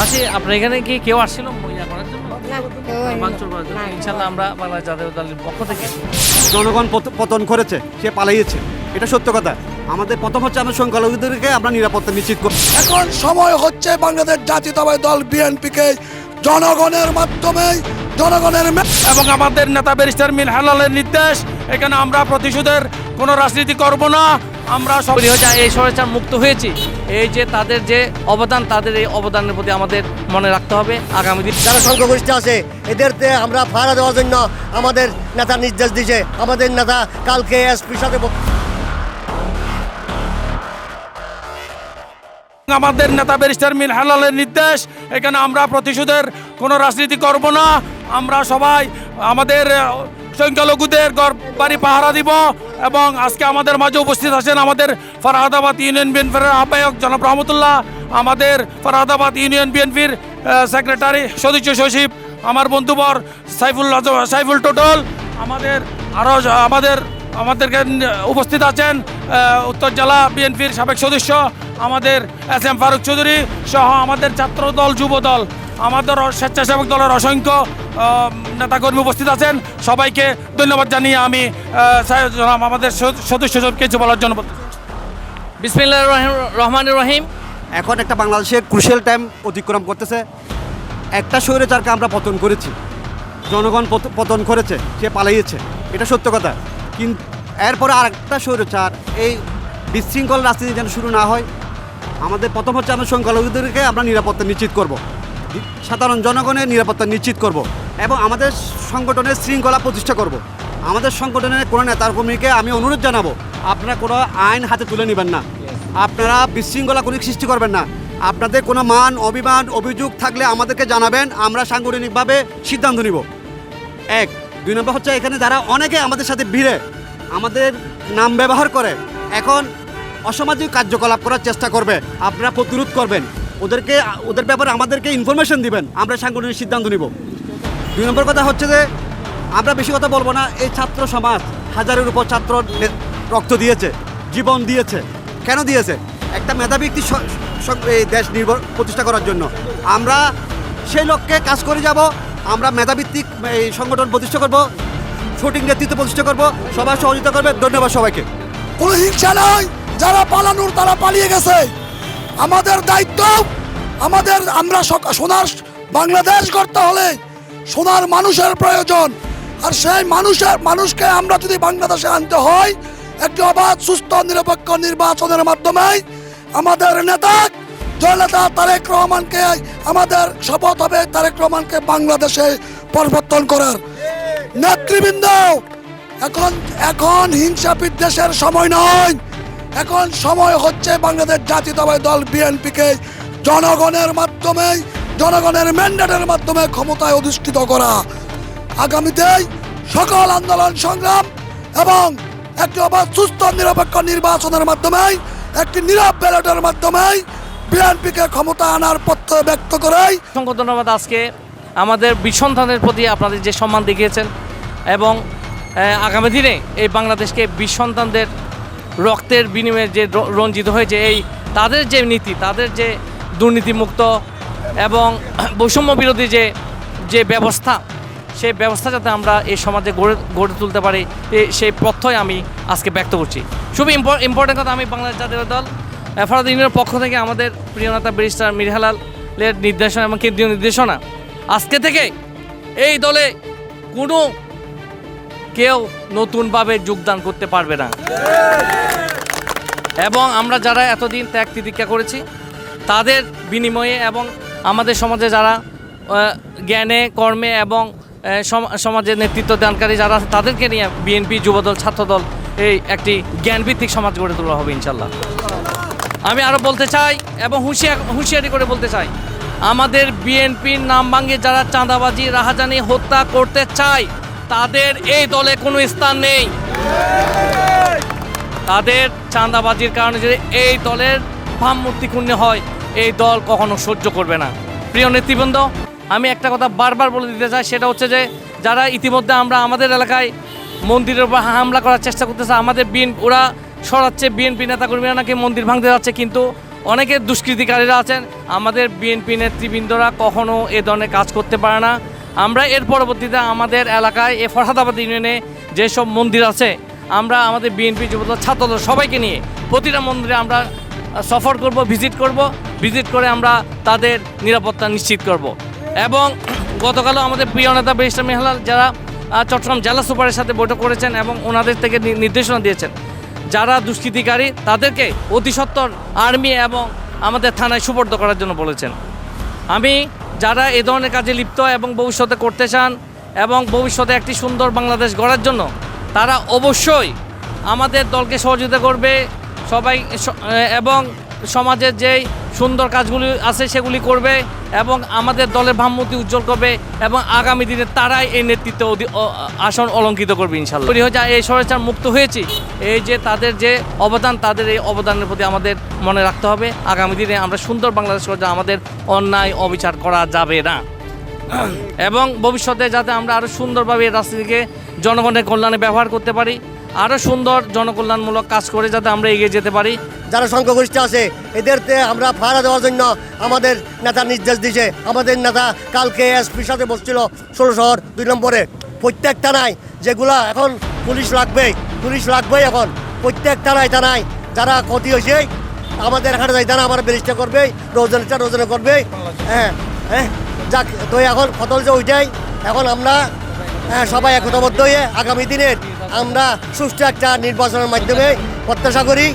মাসি আপনার এখানে কি কেউ আসছিল করার জন্য? না। কেউ হয়নি। ভাঙচুর করার জন্য? ইনশাল্লাহ আমরা বাংলাদেশ জাতীয় দলের পক্ষ থেকে জনগণ পত- পতন করেছে সে পালাইয়েছে এটা সত্য কথা। আমাদের প্রথম হচ্ছে আমরা সংখ্যালঘুদেরকে আমরা নিরাপত্তা নিশ্চিত করব এখন সময় হচ্ছে বাংলাদেশ জাতীয়তাবাদী দল বিএনপিকে জনগণের মাধ্যমে জনগণের এবং আমাদের নেতা ব্যারিস্টার মিল হালালের নির্দেশ এখানে আমরা প্রতিশোধের কোনো রাজনীতি করব না। আমরা হয়ে যায় এই স্বৈরাচার মুক্ত হয়েছি। এই যে তাদের যে অবদান তাদের এই অবদানের প্রতি আমাদের মনে রাখতে হবে আগামী দিন। যারা সংখ্যাগরিষ্ঠ আছে এদেরকে আমরা ফাড়া দেওয়ার জন্য আমাদের নেতা নির্দেশ দিয়েছে। আমাদের নেতা কালকে এসপির সাথে আমাদের নেতা ব্যারিস্টার মিল হালালের নির্দেশ এখানে আমরা প্রতিশোধের কোনো রাজনীতি করব না। আমরা সবাই আমাদের সংখ্যালঘুদের ঘর বাড়ি পাহারা দিব এবং আজকে আমাদের মাঝে উপস্থিত আছেন আমাদের ফরহাদাবাদ ইউনিয়ন বিএনপির আহ্বায়ক জনাব রহমতুল্লাহ, আমাদের ফরহাদাবাদ ইউনিয়ন বিএনপির সেক্রেটারি সদস্য সচিব, আমার বন্ধুবর সাইফুল সাইফুল টোটল, আমাদের আরও আমাদের, আমাদেরকে উপস্থিত আছেন উত্তর জেলা বিএনপির সাবেক সদস্য, আমাদের এস এম ফারুক চৌধুরী সহ আমাদের ছাত্র দল যুব দল আমাদের স্বেচ্ছাসেবক দলের অসংখ্য নেতাকর্মী উপস্থিত আছেন। সবাইকে ধন্যবাদ জানিয়ে আমি জনাব আমাদের সদ- সদস্য সবকে কিছু বলার জন্য বিসমিল্লাহ রহমান রহিম। এখন একটা বাংলাদেশের ক্রুশিয়াল টাইম অতিক্রম করতেছে। একটা স্বৈরাচারকে আমরা পতন করেছি জনগণ পত- পতন করেছে সে পালাইয়েছে এটা সত্য কথা। কিন্তু এরপরে আর আরেকটা স্বৈরাচার এই বিশৃঙ্খল রাজনীতি যেন শুরু না হয় আমাদের প্রথম হচ্ছে আমরা সংখ্যালঘুদেরকে আমরা নিরাপত্তা নিশ্চিত করব। সাধারণ জনগণের নিরাপত্তা নিশ্চিত করব এবং আমাদের সংগঠনের শৃঙ্খলা প্রতিষ্ঠা করব। আমাদের সংগঠনের কোনো নেতার কর্মীকে আমি অনুরোধ জানাব, আপনারা কোনো আইন হাতে তুলে নেবেন না। আপনারা বিশৃঙ্খলা কোনো সৃষ্টি করবেন না। আপনাদের কোনো মান, অভিমান, অভিযোগ থাকলে আমাদেরকে জানাবেন, আমরা সাংগঠনিকভাবে সিদ্ধান্ত নিব। এক। দুই নম্বর হচ্ছে এখানে যারা অনেকে আমাদের সাথে ভিড়ে, আমাদের নাম ব্যবহার করে, এখন অসামাজিক কার্যকলাপ করার চেষ্টা করবে। আপনারা প্রতিরোধ করবেন। ওদেরকে, ওদের ব্যাপারে আমাদেরকে ইনফরমেশন দিবেন। আমরা সাংগঠনিক সিদ্ধান্ত নিব। দুই নম্বর কথা হচ্ছে যে, আমরা বেশি কথা বলব না, এই ছাত্র সমাজ হাজারের উপর ছাত্র রক্ত দিয়েছে, জীবন দিয়েছে। কেন দিয়েছে? একটা মেধাবী একটি স- স- এই দেশ নির্ভর, প্রতিষ্ঠা করার জন্য। আমরা সেই লক্ষ্যে কাজ করে যাব, আমরা মেধাভিত্তিক, এই সংগঠন প্রতিষ্ঠা করব, সঠিক নেতৃত্ব প্রতিষ্ঠা করব সবাই সহযোগিতা করবে। ধন্যবাদ সবাইকে। কোনো হিংসা নাই, যারা পালানোর তারা পালিয়ে গেছে। আমাদের দায়িত্ব, আমাদের, আমরা সোনার বাংলাদেশ করতে হলে সোনার মানুষের প্রয়োজন। আর সেই মানুষের, মানুষকে আমরা যদি বাংলাদেশে আনতে হয়, একটি অবাধ, সুস্থ, নিরপেক্ষ নির্বাচনের মাধ্যমে আমাদের নেতা জয়নেতা তারেক রহমানকে, আমাদের শপথ হবে তারেক রহমানকে বাংলাদেশে পরিবর্তন করার। নেতৃবৃন্দ, এখন এখন হিংসা বিদ্বেষের সময় নয়। এখন সময় হচ্ছে বাংলাদেশ জাতীয়তাবাদী দল বিএনপিকে জনগণের মাধ্যমে, জনগণের ম্যান্ডেটের মাধ্যমে ক্ষমতায় অধিষ্ঠিত করা। আগামীতে সকল আন্দোলন সংগ্রাম এবং একটি অবাধ, সুস্থ, নিরপেক্ষ নির্বাচনের মাধ্যমে একটি নীরব ব্যালটের মাধ্যমে বিএনপিকে ক্ষমতা আনার পত্র ব্যক্ত করেই অসংখ্য ধন্যবাদ আজকে আমাদের বিসন্তানের প্রতি আপনাদের যে সম্মান দেখিয়েছেন এবং আগামী দিনে এই বাংলাদেশকে বিসন্তানদের রক্তের বিনিময়ে যে রঞ্জিত হয়েছে, এই তাদের যে নীতি, তাদের যে দুর্নীতিমুক্ত এবং বৈষম্য বিরোধী যে যে ব্যবস্থা, সেই ব্যবস্থা যাতে আমরা এই সমাজে গড়ে গড়ে তুলতে পারি সেই প্রত্যয় আমি আজকে ব্যক্ত করছি। খুবই ইম্পর্টেন্ট কথা, আমি বাংলাদেশ জাতীয় দল ফরাদ ইউনিয়নের পক্ষ থেকে আমাদের প্রিয় নেতা ব্যারিস্টার মিরহালালের নির্দেশনা এবং কেন্দ্রীয় নির্দেশনা, আজকে থেকে এই দলে কোনো কেউ নতুনভাবে যোগদান করতে পারবে না। এবং আমরা যারা এতদিন ত্যাগ তিতিক্ষা করেছি, তাদের বিনিময়ে এবং আমাদের সমাজে যারা জ্ঞানে, কর্মে এবং সমাজের নেতৃত্ব দানকারী যারা তাদেরকে নিয়ে বিএনপি যুবদল, ছাত্রদল এই একটি জ্ঞানভিত্তিক সমাজ গড়ে তোলা হবে ইনশাল্লাহ। আমি আরও বলতে চাই এবং হুঁশিয়া, হুঁশিয়ারি করে বলতে চাই, আমাদের বিএনপির নাম ভাঙে যারা চাঁদাবাজি, রাহাজানি, হত্যা করতে চায় তাদের এই দলে কোনো স্থান নেই। তাদের চাঁদাবাজির কারণে যদি এই দলের ভাবমূর্তি ক্ষুণ্ণ হয়, এই দল কখনো সহ্য করবে না। প্রিয় নেতৃবৃন্দ, আমি একটা কথা বারবার বলে দিতে চাই, সেটা হচ্ছে যে, যারা ইতিমধ্যে আমরা আমাদের এলাকায় মন্দিরের উপর হামলা করার চেষ্টা করতেছে, আমাদের বিএন, ওরা সরাচ্ছে, বিএনপি নেতাকর্মীরা নাকি মন্দির ভাঙতে যাচ্ছে, কিন্তু অনেকে দুষ্কৃতিকারীরা আছেন। আমাদের বিএনপি নেতৃবৃন্দরা কখনো এ ধরনের কাজ করতে পারে না। আমরা এর পরবর্তীতে আমাদের এলাকায় এ ফরহাদাবাদ ইউনিয়নে যেসব মন্দির আছে, আমরা আমাদের বিএনপি যুবদল, ছাত্রদল সবাইকে নিয়ে প্রতিটা মন্দিরে আমরা সফর করব, ভিজিট করব। ভিজিট করে আমরা তাদের নিরাপত্তা নিশ্চিত করব। এবং গতকালও আমাদের প্রিয় নেতা বেরিস্টার মেহলাল যারা চট্টগ্রাম জেলা সুপারের সাথে বৈঠক করেছেন এবং ওনাদের থেকে নির্দেশনা দিয়েছেন, যারা দুষ্কৃতিকারী তাদেরকে অতি সত্বর আর্মি এবং আমাদের থানায় সুপর্দ করার জন্য বলেছেন। আমি যারা এ ধরনের কাজে লিপ্ত এবং ভবিষ্যতে করতে চান এবং ভবিষ্যতে একটি সুন্দর বাংলাদেশ গড়ার জন্য, তারা অবশ্যই আমাদের দলকে সহযোগিতা করবে। সবাই এবং সমাজের যেই সুন্দর কাজগুলি আছে, সেগুলি করবে এবং আমাদের দলের ভাবমূর্তি উজ্জ্বল করবে এবং আগামী দিনে তারাই এই নেতৃত্ব আসন অলঙ্কিত করবে ইনশাল্লাহ। হয়ে যায় এই স্বৈরাচার মুক্ত হয়েছি। এই যে তাদের যে অবদান, তাদের এই অবদানের প্রতি আমাদের মনে রাখতে হবে। আগামী দিনে আমরা সুন্দর বাংলাদেশ আমাদের অন্যায় অবিচার করা যাবে না। এবং ভবিষ্যতে যাতে আমরা আরও সুন্দরভাবে এই রাজনীতিকে জনগণের কল্যাণে ব্যবহার করতে পারি। আরও সুন্দর জনকল্যাণমূলক কাজ করে যাতে আমরা এগিয়ে যেতে পারি। যারা সংখ্যাগরিষ্ঠ আছে, এদেরকে আমরা ফাড়া দেওয়ার জন্য আমাদের নেতা নির্দেশ দিয়েছে। আমাদের নেতা কালকে এসপির সাথে বসছিল ষোলো শহর দুই নম্বরে। প্রত্যেক থানায় যেগুলা এখন পুলিশ লাগবে, পুলিশ লাগবেই এখন। প্রত্যেক থানায় থানায় যারা ক্ষতি হয়েছে, আমাদের এখানে যাই থানা আমার ব্যারিস্টার করবে রোজনটা রোজনে করবে। হ্যাঁ হ্যাঁ যাক, তো এখন ফতল যে ওইটাই। এখন আমরা সবাই একতাবদ্ধ হয়ে আগামী দিনের আমরা সুষ্ঠু একটা নির্বাচনের মাধ্যমে প্রত্যাশা করি।